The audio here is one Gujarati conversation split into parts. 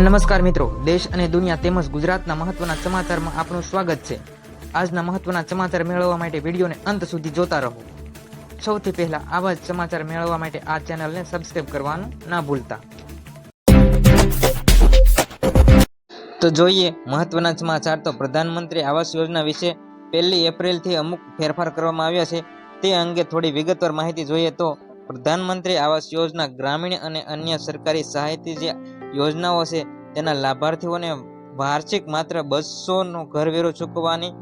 નમસ્કાર મિત્રો, દેશ અને દુનિયા તેમજ ગુજરાતના મહત્વના સમાચારમાં આપનું સ્વાગત છે. આજના મહત્વના સમાચાર મેળવવા માટે વિડીયોને અંત સુધી જોતા રહો. સૌથી પહેલા આવા જ સમાચાર મેળવવા માટે આ ચેનલને સબસ્ક્રાઇબ કરવાનું ના ભૂલતા. તો જોઈએ મહત્વના સમાચાર. તો પ્રધાનમંત્રી આવાસ યોજના વિશે પહેલી એપ્રિલથી અમુક ફેરફાર કરવામાં આવ્યા છે. તે અંગે થોડી વિગતવાર માહિતી જોઈએ તો પ્રધાનમંત્રી આવાસ યોજના ગ્રામીણ અને અન્ય સરકારી સહાયથી જે યોજનાઓ છે તેના લાભાર્થીઓને વાર્ષિક માત્ર બસોનો ઘરવેરો ચૂકવવાની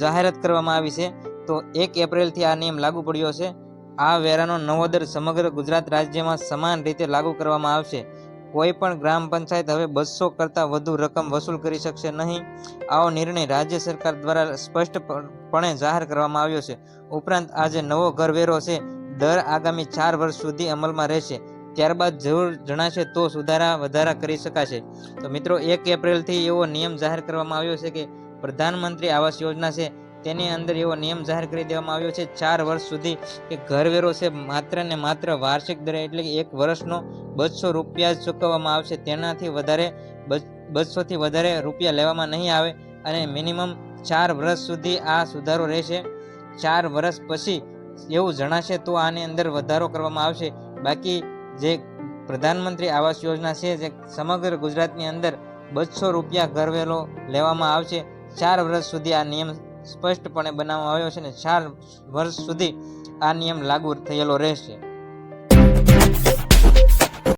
જાહેરાત કરવામાં આવી છે. તો એક એપ્રિલથી આ નિયમ લાગુ પડ્યો છે. આ વેરાનો નવો દર સમગ્ર ગુજરાત રાજ્યમાં સમાન રીતે લાગુ કરવામાં આવશે. કોઈ પણ ગ્રામ પંચાયત હવે બસો કરતાં વધુ રકમ વસૂલ કરી શકશે નહીં. આવો નિર્ણય રાજ્ય સરકાર દ્વારા સ્પષ્ટપણે જાહેર કરવામાં આવ્યો છે. ઉપરાંત આ જે નવો ઘરવેરો છે. દર આગામી ચાર વર્ષ સુધી અમલમાં રહેશે. ત્યારબાદ જરૂર જણાશે તો સુધારા વધારા કરી શકાશે. તો મિત્રો, એક એપ્રિલથી એવો નિયમ જાહેર કરવામાં આવ્યો છે કે પ્રધાનમંત્રી આવાસ યોજના છે, તેની અંદર એવો નિયમ જાહેર કરી દેવામાં આવ્યો છે, ચાર વર્ષ સુધી કે ઘરવેરો છે, માત્ર ને માત્ર વાર્ષિક દરે એટલે કે એક વર્ષનો બસો રૂપિયા જ ચૂકવવામાં આવશે. તેનાથી વધારે બસોથી વધારે રૂપિયા લેવામાં નહીં આવે અને મિનિમમ ચાર વર્ષ સુધી આ સુધારો રહેશે. ચાર વર્ષ પછી એવું જણાશે તો આની અંદર વધારો કરવામાં આવશે. બાકી જે પ્રધાનમંત્રી આવાસ યોજના છે, જે સમગ્ર ગુજરાતની અંદર બસો રૂપિયા ઘરવેલો લેવામાં આવશે. ચાર વર્ષ સુધી આ નિયમ સ્પષ્ટપણે બનાવવામાં આવ્યો છે અને ચાર વર્ષ સુધી આ નિયમ લાગુ થયેલો રહેશે.